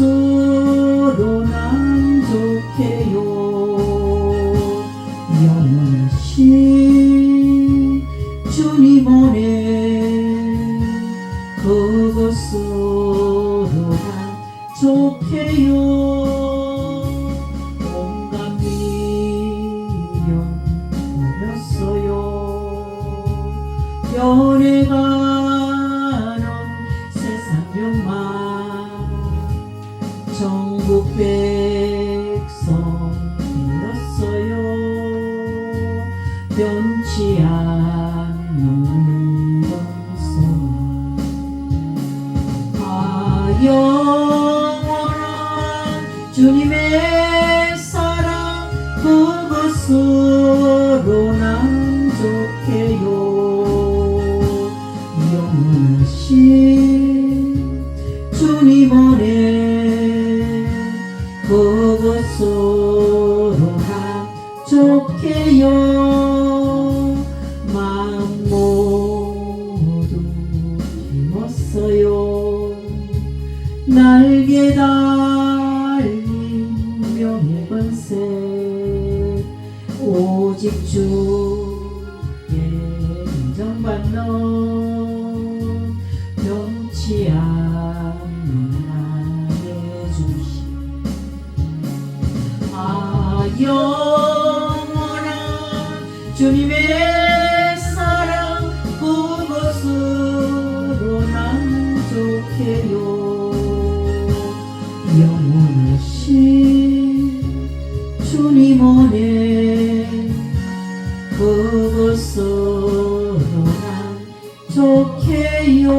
그것으로 난 좋게요. 영원하신 주님 오네 그것으로 난 좋게요. 온갖 미련 버렸어요. 변해가 전국 백성 잃었어요. 변치 않는 영소망 아 영원한 주님의 사랑 그것으로 난 좋게요. 영원하신 좋게요. 마음 모두 힘었어요. 날개 달린 명예 권세 오직 주의 인정받는 변치 않는 나의 주심. 아 주님의 사랑 그것으로 난 좋게요. 영원하신 주님 오네 그것으로 난 좋게요.